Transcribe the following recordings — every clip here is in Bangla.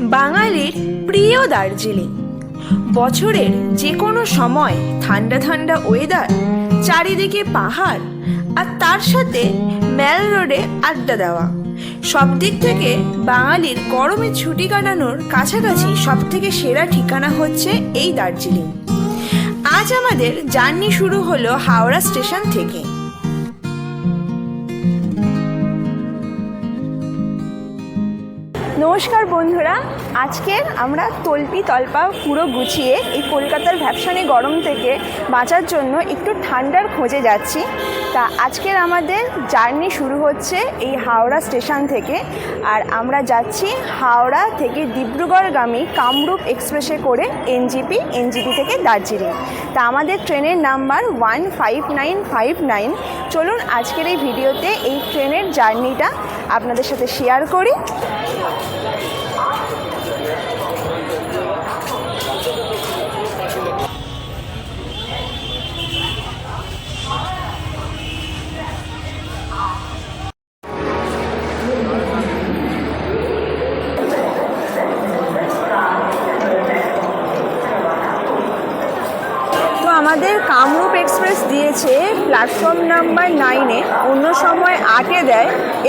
বাঙালির প্রিয় দার্জিলিং। বছরের যে কোনো সময় ঠান্ডা ঠান্ডা ওয়েদার চারিদিকে পাহাড় আর তার সাথে ম্যাল রোডে আড্ডা দেওয়া। সব দিক থেকে বাঙালির গরমে ছুটি কাটানোর কাছাকাছি সব থেকে সেরা ঠিকানা হচ্ছে এই দার্জিলিং। আজ আমাদের জার্নি শুরু হলো হাওড়া স্টেশন থেকে। নমস্কার বন্ধুরা, আজকে আমরা তল্পি তল্পা পুরো গুছিয়ে এই কলকাতার ভ্যাপসানি গরম থেকে বাঁচার জন্য একটু ঠান্ডার খোঁজে যাচ্ছি। তা আজকের আমাদের জার্নি শুরু হচ্ছে এই হাওড়া স্টেশন থেকে আর আমরা যাচ্ছি হাওড়া থেকে ডিব্রুগড়গামী কামরূপ এক্সপ্রেসে করে এনজিপি এনজিপি থেকে দার্জিলিং। তা আমাদের ট্রেনের number one five nine five nine. চলুন আজকের এই ভিডিওতে এই ট্রেনের জার্নিটা আপনাদের সাথে শেয়ার করি।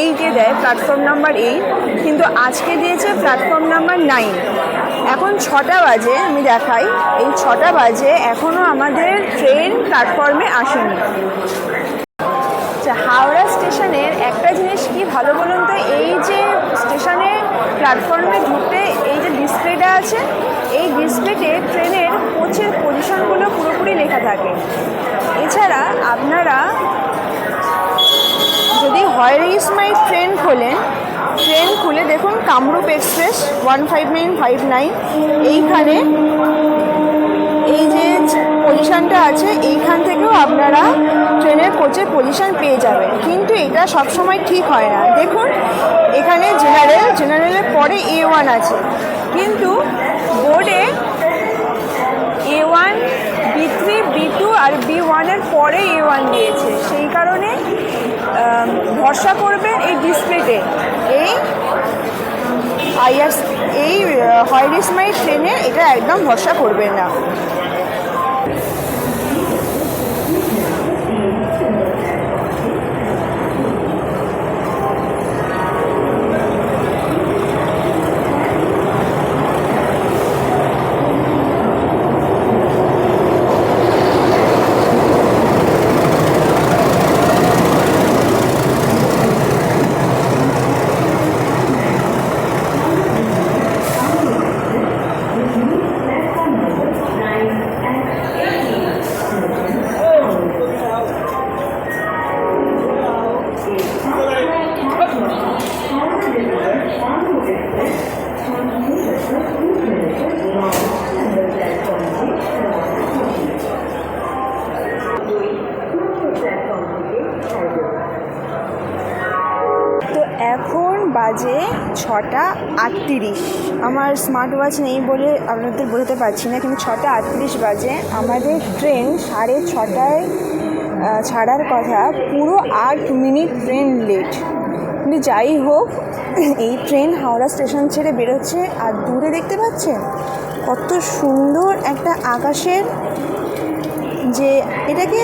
এইটে দেয় প্ল্যাটফর্ম নাম্বার এইট কিন্তু আজকে দিয়েছে প্ল্যাটফর্ম নাম্বার নাইন এখন ছটা বাজে, আমি দেখাই, এই ছটা বাজে এখনও আমাদের ট্রেন প্ল্যাটফর্মে আসেনি। আচ্ছা হাওড়া স্টেশনের একটা জিনিস কি ভালো বলুন তো, এই যে স্টেশনে প্ল্যাটফর্মে ঢুকতে এই যে ডিসপ্লেটা আছে, এই ডিসপ্লেতে ট্রেনের কোচের পজিশনগুলো পুরোপুরি লেখা থাকে। এছাড়া আপনারা হয় মাই ট্রেন খোলেন ট্রেন খুলে দেখুন, Kamrup express one five nine five nine এইখানে এই যে পজিশনটা আছে, এইখান থেকেও আপনারা ট্রেনের কোচের পজিশন পেয়ে যাবেন। কিন্তু এটা সবসময় ঠিক হয় না। দেখুন, এখানে জেনারেল জেনারেলের পরে এ ওয়ান আছে। কিন্তু বোর্ডে A one B three B two R B ওয়ানের পরে এ ওয়ান দিয়েছে। সেই ভরসা করবেন এই ডিসপ্লেতে এই আইআরস এই হয়রিস মাই ট্রেনে এটা একদম ভরসা করবেন না। ছটা আটত্রিশ। আমার স্মার্ট ওয়াচ নেই বলে আপনাদের বোঝাতে পারছি না, কিন্তু ছটা আটত্রিশ বাজে। আমাদের ট্রেন সাড়ে ছটায় ছাড়ার কথা। পুরো আট মিনিট ট্রেন লেট কিন্তু যাই হোক, এই ট্রেন হাওড়া স্টেশন ছেড়ে বেরোচ্ছে, আর দূরে দেখতে পাচ্ছেন? কত সুন্দর একটা আকাশের যে এটাকে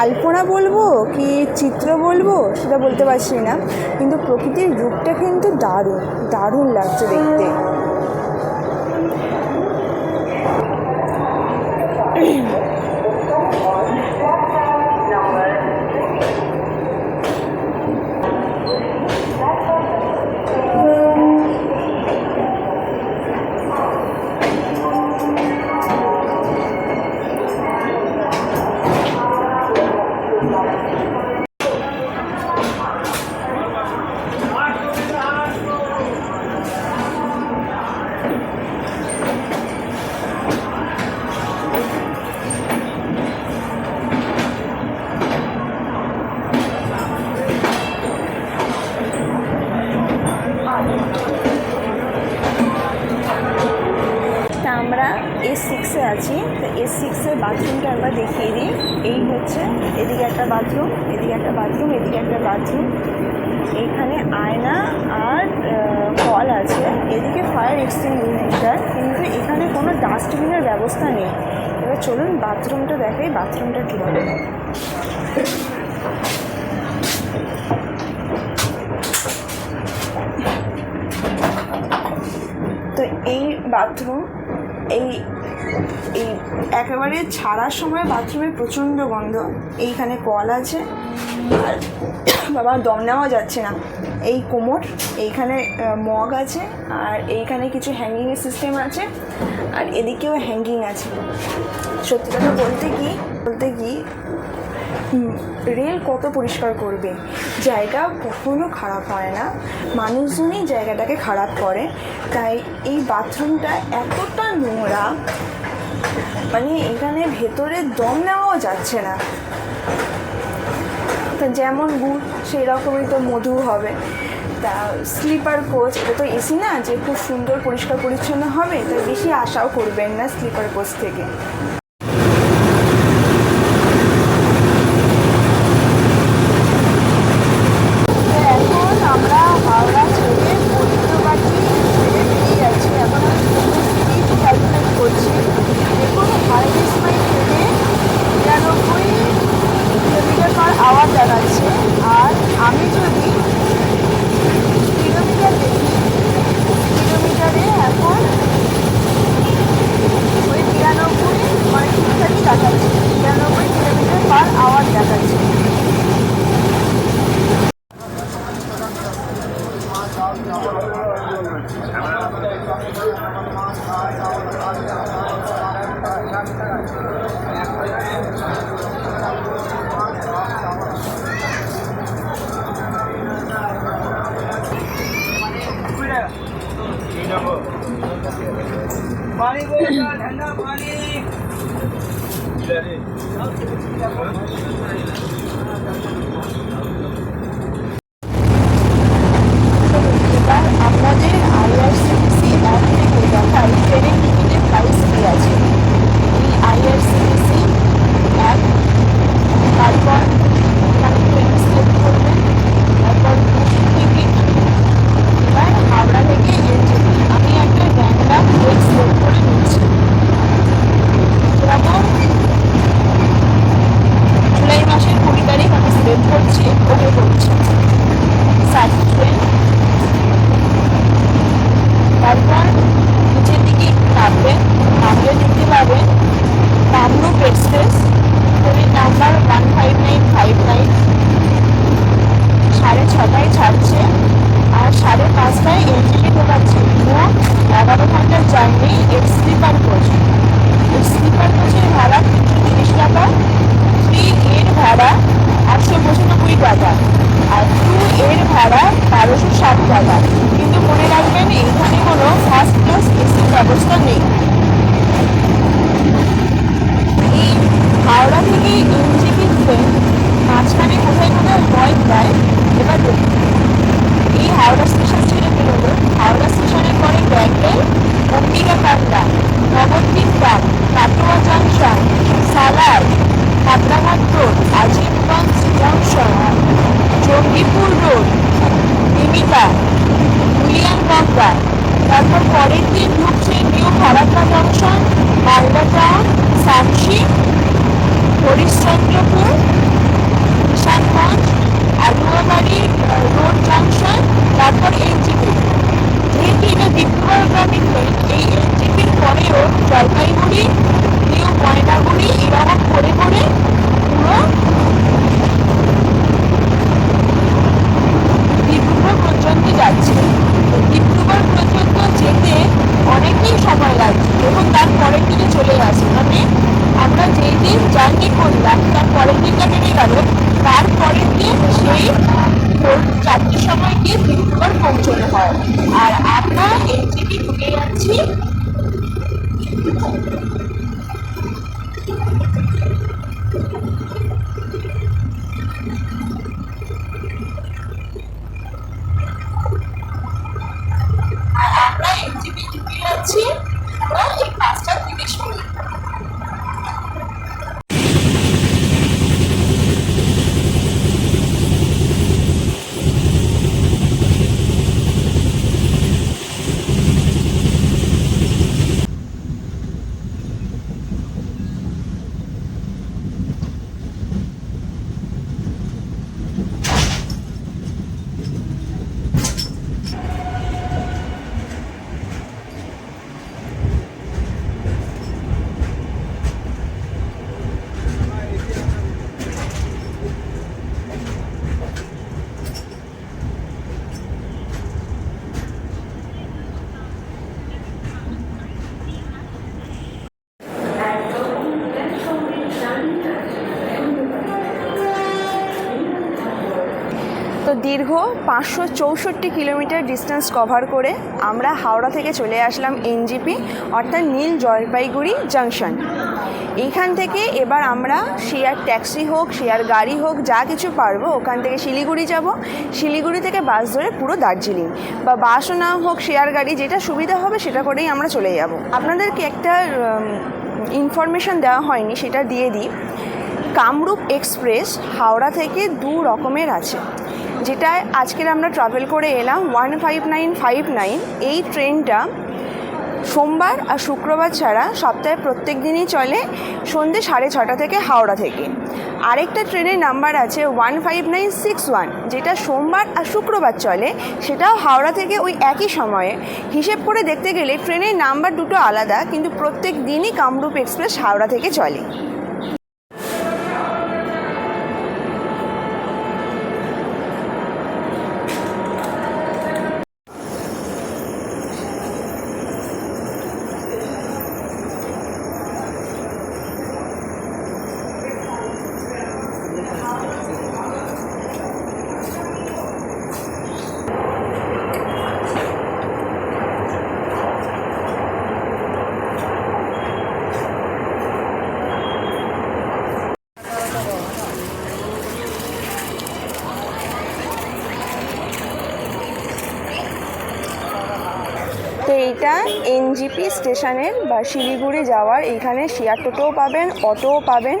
আলপনা বলব কি চিত্র বলব সেটা বলতে পারছি না, কিন্তু প্রকৃতির রূপটা কিন্তু দারুণ দারুণ লাগছে দেখতে। ফায়ার এক্সটিংগুইশার কিন্তু এখানে কোনো ডাস্টবিনের ব্যবস্থা নেই। এবার চলুন বাথরুমটা দেখাই বাথরুমটা কীভাবে তো এই বাথরুম এই এই একেবারে ছাড়ার সময় বাথরুমে প্রচণ্ড গন্ধ। এইখানে কল আছে, আর বাবা, দম নেওয়া যাচ্ছে না। এই কোমর, এইখানে মগ আছে, আর এইখানে কিছু হ্যাঙ্গিংয়ের সিস্টেম আছে, আর এদিকেও হ্যাঙ্গিং আছে। সত্যি কথা বলতে কি বলতে কি রেল কত পরিষ্কার করবে? জায়গা কখনো খারাপ হয় না। মানুষজনই জায়গাটাকে খারাপ করে। তাই এই বাথরুমটা এতটা নোংরা মানে এখানে ভেতরে দম নেওয়াও যাচ্ছে না। তা যেমন গুড় সেই রকমই তো মধু হবে। তা স্লিপার কোচ এটা তো এসি না, যে খুব সুন্দর পরিষ্কার পরিচ্ছন্ন হবে তো বেশি আশাও করবেন না স্লিপার কোচ থেকে। પાણી ઠંડા પાણી. পাঁচটায় এনজিপি ঢোকাচ্ছে মোট এগারো ঘণ্টার journey X sleeper coach X sleeper কোচের ভাড়া তিনশো তিরিশ টাকা। থ্রি এর ভাড়া আটশো পঁচানব্বই টাকা। আর টু এর ভাড়া বারোশো ষাট টাকা। কিন্তু মনে রাখবেন, এখানে কোনো ফার্স্ট ক্লাস এসির ব্যবস্থা নেই। হাওড়া থেকে এনজিপি ট্রেন মাঝখানে কোথায় কোথায় হয় প্রায়, এবার দেখুন এই হাওড়া স্টেশন ছেড়ে বেরোলো হাওড়া স্টেশনের পরে ব্যান্ডেল অম্বিকা কান্দা নবদ্বীপ গ্রাম Katwa junction Salar Katraghat road Azimganj junction Jangipur road মিমিকা উলিয়ানগঙ্গা তারপর পরের দিন ঢুকছে new Farakka junction Malda town Samsi Harishchandrapur Kishanganj Aluabari road junction তারপর এনজিপি যেহেতু এটা ডিব্রুগড়গামী ট্রেন এই এনজিপির পরেও জলপাইগুড়ি নিউ ময়নাগুড়ি এরকম করে করে পুরো ডিব্রুগড় পর্যন্ত যাচ্ছে তো ডিব্রুগড় পর্যন্ত যেতে অনেকটাই সময় লাগছে এবং তার পরের দিনে চলে আসে মানে আমরা যেই দিন জার্নি করলাম তার পরের দিনটা নেমে গেল তার পরের দিন সেই ভোর চারটের সময় ডিব্রুগড় পৌঁছতে হয়। আর আমরা এনজিপি ঢুকে যাচ্ছি আর আমরা এনজিপি ঢুকে যাচ্ছি প্রায় এই পাঁচটা তিরিশ মিনিট দীর্ঘ পাঁচশো চৌষট্টি কিলোমিটার ডিস্টেন্স কভার করে আমরা হাওড়া থেকে চলে আসলাম এনজিপি, অর্থাৎ নীল জলপাইগুড়ি জাংশন এইখান থেকে এবার আমরা শেয়ার ট্যাক্সি হোক শেয়ার গাড়ি হোক, যা কিছু পারব, ওখান থেকে শিলিগুড়ি যাব। শিলিগুড়ি থেকে বাস ধরে পুরো দার্জিলিং। বা বাসও না হোক শেয়ার গাড়ি, যেটা সুবিধা হবে সেটা করেই আমরা চলে যাব। আপনাদেরকে একটা ইনফরমেশন দেওয়া হয়নি, সেটা দিয়ে দিই। কামরূপ এক্সপ্রেস হাওড়া থেকে দু রকমের আছে। যেটা আজকের আমরা ট্রাভেল করে এলাম one five nine five nine এই ট্রেনটা সোমবার আর শুক্রবার ছাড়া সপ্তাহে প্রত্যেক দিনই চলে সন্ধ্যে সাড়ে ছটা থেকে হাওড়া থেকে। আরেকটা ট্রেনের নাম্বার আছে one five nine six one যেটা সোমবার আর শুক্রবার চলে। সেটাও হাওড়া থেকে ওই একই সময়ে। হিসেব করে দেখতে গেলে ট্রেনের নাম্বার দুটো আলাদা, কিন্তু প্রত্যেক দিনই কামরূপ এক্সপ্রেস হাওড়া থেকে চলে। তো এইটা এনজিপি স্টেশনের বা শিলিগুড়ি যাওয়ার। এখানে শেয়ার টোটোও পাবেন অটোও পাবেন।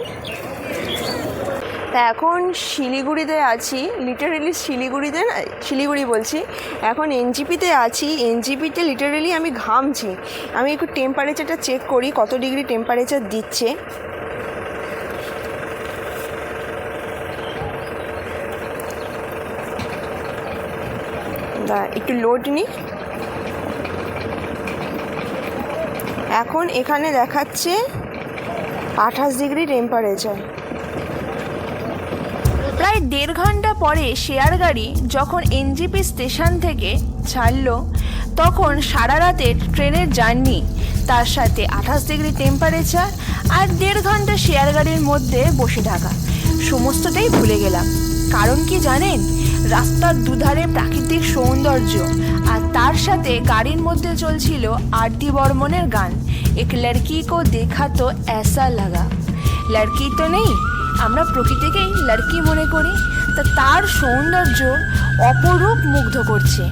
তা এখন শিলিগুড়িতে আছি লিটারেলি শিলিগুড়িতে না, শিলিগুড়ি বলছি। এখন এনজিপিতে আছি এনজিপিতে লিটারেলি আমি ঘামছি। আমি একটু টেম্পারেচারটা চেক করি, কত ডিগ্রি টেম্পারেচার দিচ্ছে। একটু লোড নিই। এখন এখানে দেখাচ্ছে আঠাশ ডিগ্রি টেম্পারেচার প্রায় দেড় ঘণ্টা পরে শেয়ার গাড়ি যখন এনজিপি স্টেশন থেকে ছাড়লো, তখন সারা রাতের ট্রেনের জার্নি, তার সাথে আঠাশ ডিগ্রি টেম্পারেচার আর দেড় ঘণ্টা শেয়ার গাড়ির মধ্যে বসে থাকা। সমস্তটাই ভুলে গেলাম। কারণ কি জানেন? রাস্তার দুধারে প্রাকৃতিক সৌন্দর্য তার সাথে গাড়ির মধ্যে চলছিল আরতি বর্মনের গান। এক লড়কি কো দেখা তো এসা লাগা। লড়কি তো নেই, আমরা প্রকৃতিকেই লড়কি মনে করি। তা তার সৌন্দর্য অপরূপ মুগ্ধ করছে।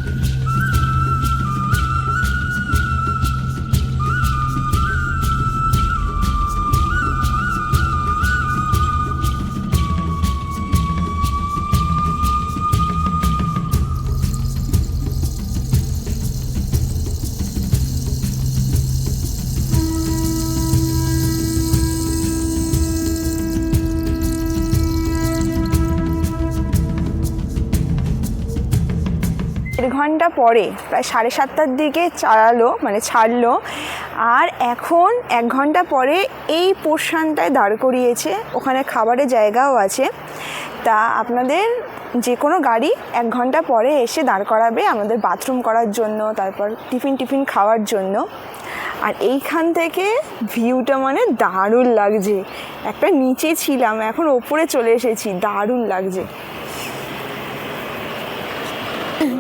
দেড় ঘণ্টা পরে, প্রায় সাড়ে সাতটার দিকে চালালো মানে ছাড়লো। আর এখন এক ঘণ্টা পরে এই পোর্শনটায় দাঁড় করিয়েছে। ওখানে খাবারের জায়গাও আছে। তা আপনাদের যে কোনো গাড়ি এক ঘণ্টা পরে এসে দাঁড় করাবে আমাদের বাথরুম করার জন্য, তারপর টিফিন টিফিন খাওয়ার জন্য। আর এইখান থেকে ভিউটা মানে দারুণ লাগছে। একটা নিচে ছিলাম, এখন ওপরে চলে এসেছি, দারুণ লাগছে।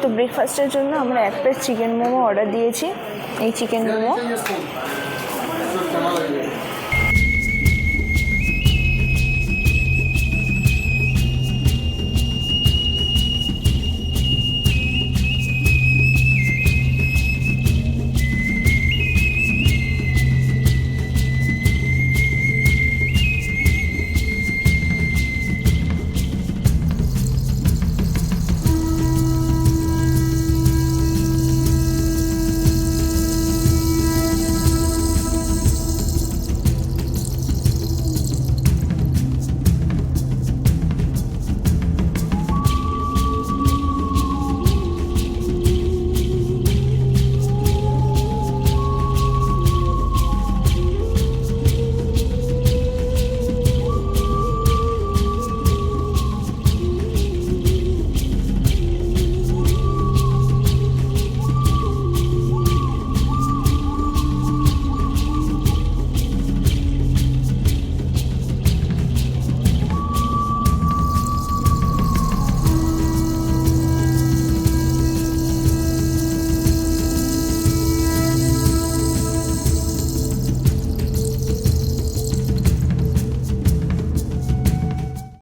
তো ব্রেকফাস্টের জন্য আমরা এক প্লেট চিকেন মোমো অর্ডার দিয়েছি। এই চিকেন মোমো।